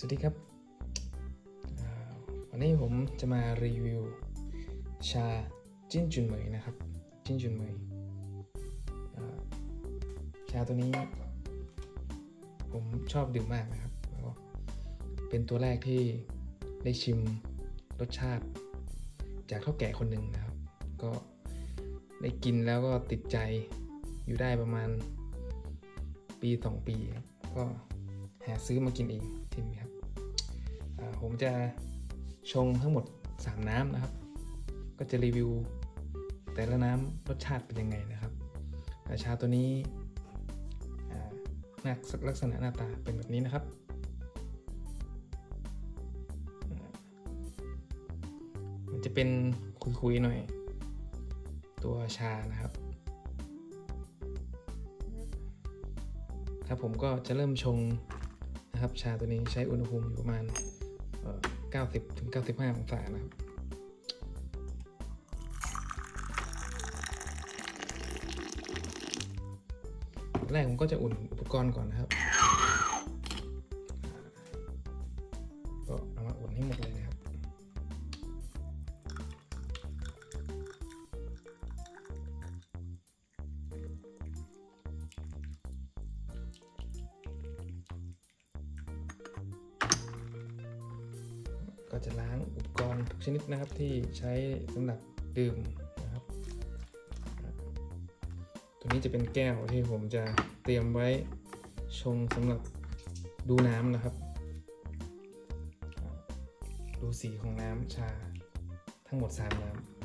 สวัสดีครับ วันนี้ผมจะมารีวิว ชาจิ้นจุนเหมยนะครับ จิ้นจุนเหมยชาตัวนี้ ผมชอบดื่มมากนะครับแล้วก็เป็นตัวแรกที่ได้ชิมรสชาติ จากเท่าแก่คนหนึ่งนะครับ ก็ได้กินแล้วก็ติดใจอยู่ได้ประมาณปีสองปีครับก็หาซื้อมากินเอง ทีนี้ครับผมจะชงทั้งหมด 3 น้ำนะครับ ก็จะรีวิว แต่ละน้ำรสชาติเป็นยังไงนะครับชาตัวนี้หน้าลักษณะหน้าตาเป็นแบบนี้นะครับ มันจะเป็นคุยๆหน่อย ตัวชานะครับครับผมก็จะเริ่มชง นะครับ ชาตัวนี้ใช้อุณหภูมิอยู่ประมาณ 90ถึง95 องศานะครับแรกผมก็จะอุ่นอุปกรณ์ก่อนนะครับ ก็จะล้างอุปกรณ์ทุกชนิดนะครับที่ใช้สำหรับดื่มนะครับ ตัวนี้จะเป็นแก้วที่ผมจะเตรียมไว้ชงสำหรับดูน้ำนะครับ ดูสีของน้ำชาทั้งหมด3น้ำ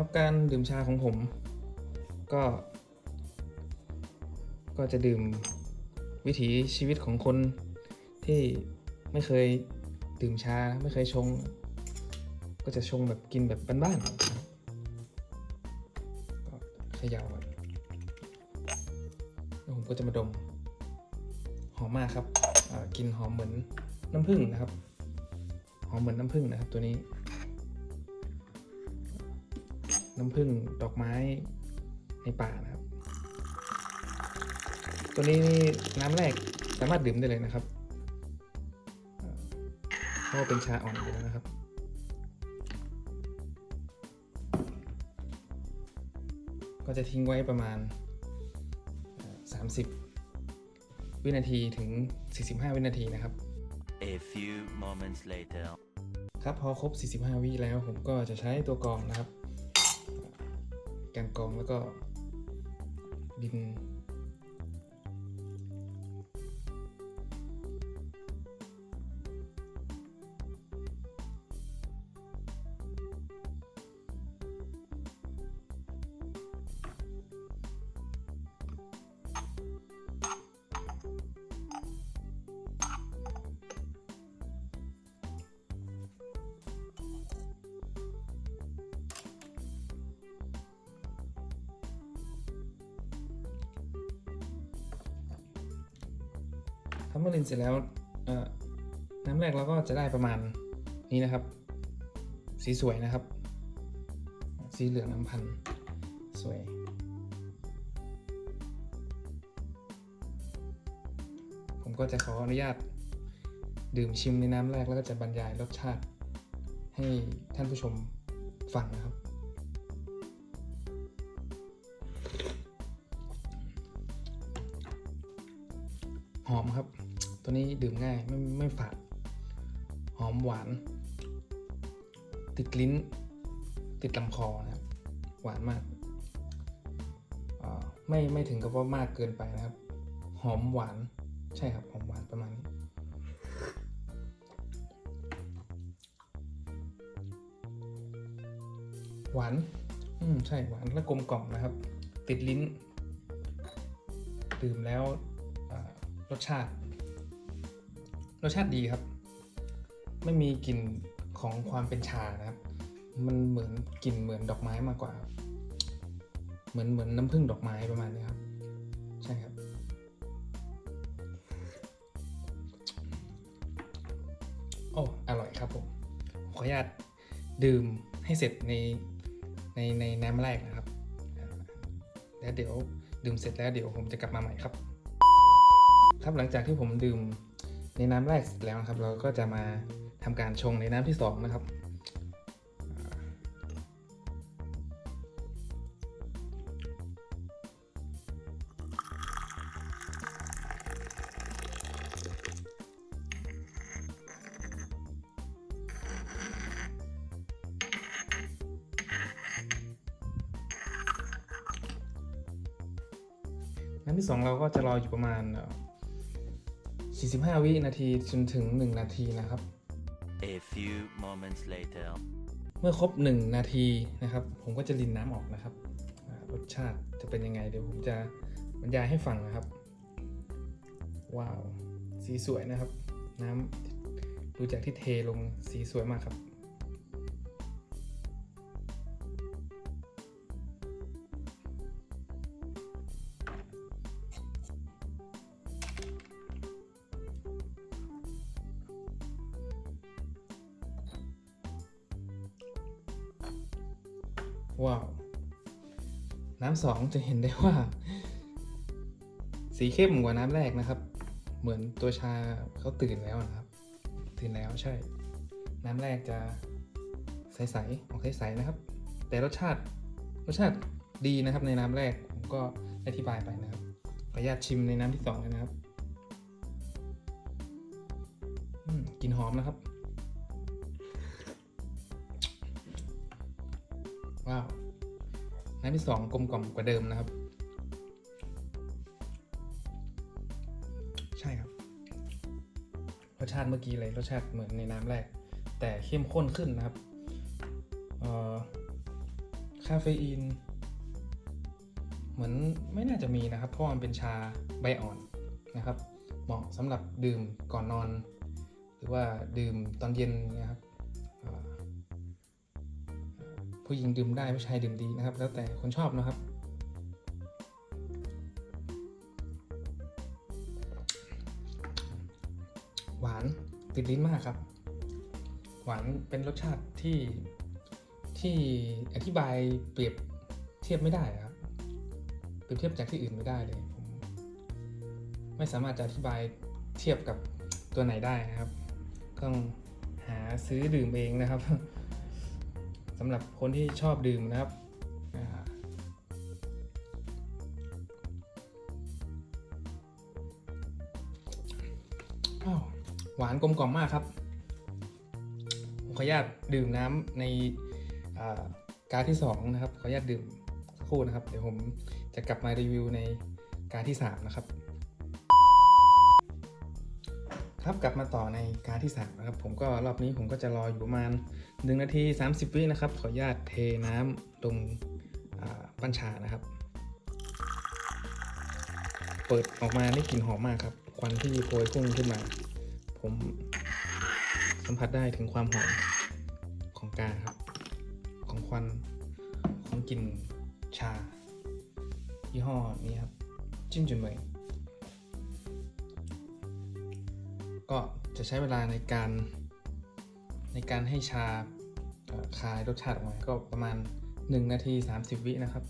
ครับการดื่มชาของผม ก็ ก็จะดื่มวิถีชีวิตของคนที่ไม่เคยดื่มชาไม่เคยชง ก็จะชงแบบกินแบบบ้านๆนะครับก็เขย่าก่อนแล้วผมก็จะมาดม หอมมากครับกินหอมเหมือนน้ำผึ้งนะครับ หอมเหมือนน้ำผึ้งนะครับตัวนี้ น้ำผึ้งดอกไม้ในป่านะครับ ตัวนี้นี่น้ำแรกสามารถดื่มได้เลยนะครับเอ่อเพราะว่าเป็นชาอ่อนอยู่แล้วนะครับก็จะทิ้งไว้ประมาณเอ่อ30 วินาทีถึง 45 วินาทีนะครับ A few moments later. ครับพอครบ 45 วิแล้วผมก็จะใช้ตัวกรองนะครับ การกองแล้วก็ดิน เมื่อรินเสร็จแล้วน้ำแรกเราก็จะได้ประมาณนี้นะครับ สีสวยนะครับ สีเหลืองน้ำพันสวย ผมก็จะขออนุญาตดื่มชิมในน้ำแรกแล้วก็จะบรรยายรสชาติ ให้ท่านผู้ชมฟังนะครับ หอมครับ ตัวนี้ดื่มง่ายไม่ไม่ฝาดหอมหวาน ติดลิ้น ติดลำคอนะครับ หวานมากไม่ไม่ถึงกับว่ามากเกินไปนะครับ หอมหวานใช่ครับหอมหวานประมาณนี้หวาน อืม ใช่ หวาน และกลมกล่อมนะครับ ติดลิ้น ดื่มแล้วรสชาติ รสชาติดีครับ ไม่มีกลิ่นของความเป็นชานะครับ มันเหมือนกลิ่นเหมือนดอกไม้มากกว่า เหมือนเหมือนน้ำผึ้งดอกไม้ประมาณนี้ครับ ใช่ครับ โอ้อร่อยครับผมขออนุญาตดื่มให้เสร็จในในในน้ำแรกนะครับ แล้วเดี๋ยวดื่มเสร็จแล้วเดี๋ยวผมจะกลับมาใหม่ครับ ครับหลังจากที่ผมดื่ม ในน้ำแรกเสร็จแล้วนะครับ เราก็จะมาทำการชงในน้ำที่สองนะครับน้ำที่สองเราก็จะรออยู่ประมาณ 45 วินาทีจนถึง 1 นาทีนะครับ A few moments later. เมื่อครบ 1 นาทีนะครับ ผมก็จะรินน้ำออกนะครับอ่ารสชาติจะเป็นยังไง เดี๋ยวผมจะบรรยายให้ฟังนะครับ ว้าว สีสวยนะครับ น้ำดูจากที่เทลงสีสวยมากครับ ว้าว น้ำสองจะเห็นได้ว่า สีเข้มกว่าน้ำแรกนะครับ เหมือนตัวชาเขาตื่นแล้วนะครับ ตื่นแล้วใช่ น้ำแรกจะใสๆออกใสๆนะครับ แต่รสชาติรสชาติดีนะครับในน้ำแรกผมก็อธิบายไปนะครับขออนุญาตชิมในน้ำที่สองเลยนะครับกลิ่นหอมนะครับ ว้าวน้ำที่สองกลมกล่อมกว่าเดิมนะครับ ใช่ครับ รสชาติเมื่อกี้เลยรสชาติเหมือนในน้ำแรก แต่เข้มข้นขึ้นนะครับคาเฟอีน เหมือนไม่น่าจะมีนะครับ เพราะมันเป็นชาใบอ่อนนะครับ เหมาะสำหรับดื่มก่อนนอน หรือว่าดื่มตอนเย็นนะครับ ผู้หญิงดื่มได้ผู้ชายดื่มดีนะครับ แล้วแต่คนชอบนะครับ หวานติดลิ้นมากครับ หวานเป็นรสชาติที่ที่อธิบายเปรียบเทียบไม่ได้ครับเปรียบเทียบจากที่อื่นไม่ได้เลยผมไม่สามารถจะอธิบายเทียบกับตัวไหนได้นะครับ ต้องหาซื้อดื่มเองนะครับ สำหรับคนที่ชอบดื่มนะครับอ้าวหวานกลมกล่อมมากครับผมขออนุญาตดื่มน้ำในการที่ 2 นะครับ ขออนุญาตดื่มสักครู่นะครับ เดี๋ยวผมจะกลับมารีวิวในการที่ 3 นะครับ ครับกลับมาต่อในการที่3นะครับผมก็รอบนี้ผมก็จะรออยู่ประมาณ 1 นาที 30 วินะครับ ขออนุญาตเทน้ำลงปั้นชานะครับ เปิดออกมาได้กลิ่นหอมมากครับ ควันที่โพยพุ่งขึ้นมา ผมสัมผัสได้ถึงความหอมของกาครับ ของควันของกลิ่นชายี่ห้อนี้ครับจิ้มจุนเหมย ก็จะใช้เวลาในการในการให้ชาเอ่อคายรสชาติออกมาก็ประมาณ 1 นาที 30 วินะครับ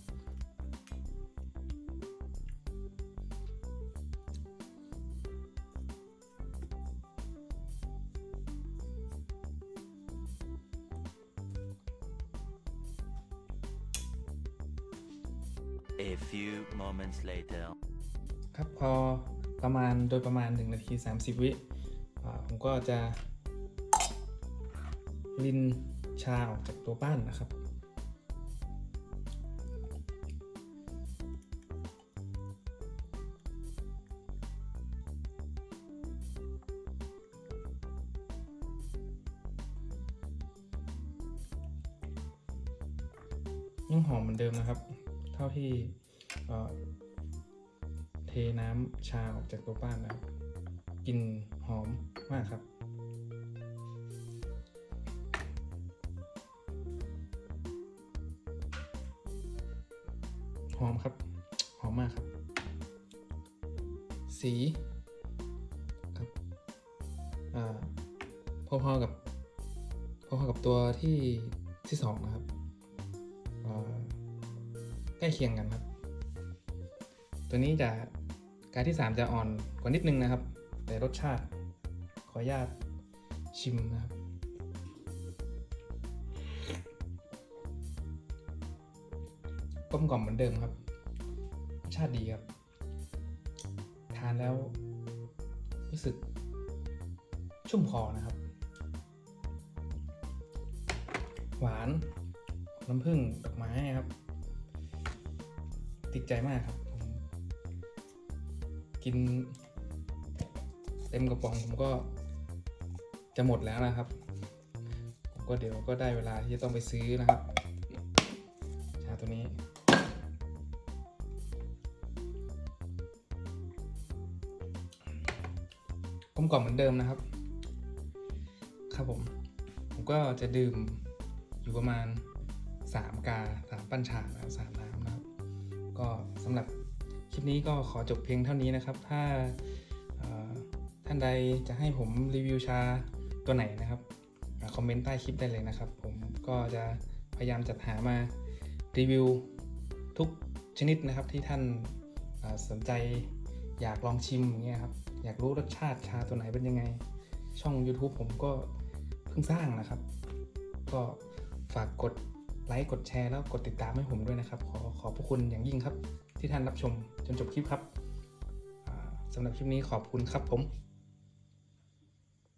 A few moments later. ครับพอประมาณโดยประมาณ 1 นาที 30 วิอ่า ผมก็จะลินชาออกจากตัวป้านนะครับยังหอมเหมือนเดิมนะครับ เท่าที่เเทน้ำชาออกจากตัวป้านนะครับกลิ่นหอม มากครับ หอมครับ หอมมากครับ สีครับพอๆกับพอๆกับตัวที่ที่สองนะครับใกล้เคียงกันครับ ตัวนี้จะการที่ 3 จะอ่อนกว่านิดนึงนะครับ แต่รสชาติ ออนุญาตชิมนะครับ กลมกล่อมเหมือนเดิมครับ รสชาติดีครับ ทานแล้ว รู้สึก ชุ่มคอนะครับ หวานน้ำผึ้งดอกไม้ครับ ติดใจมากครับผมกิน เต็มกระป๋องผมก็ จะหมดแล้วนะครับ ผมก็เดี๋ยวก็ได้เวลาที่จะต้องไปซื้อนะครับ ชาตัวนี้กลมกล่อมเหมือนเดิมนะครับ ครับผม ผมก็จะดื่มอยู่ประมาณ 3 กา3ปั้นชานะครับสามน้ำนะครับ ก็สำหรับคลิปนี้ก็ขอจบเพียงเท่านี้นะครับ ถ้าท่านใดจะให้ผมรีวิวชา ตัวไหนนะครับคอมเมนต์ใต้คลิปได้เลยนะครับ ผมก็จะพยายามจัดหามารีวิวทุกชนิดนะครับที่ท่านาสนใจอยากลองชิมอย่างเงี้ยครับอยากรู้รสชาติชาตัวไหนเป็นยังไง ช่อง YouTube ผมก็เพิ่งสร้างนะครับ ก็ฝากกดไลค์กดแชร์แล้วกดติดตามให้ผมด้วยนะครับ ขอขอบพระคุณอย่างยิ่งครับ ที่ท่านรับชมจนจบคลิปครับสำหรับคลิปนี้ขอบคุณครับผม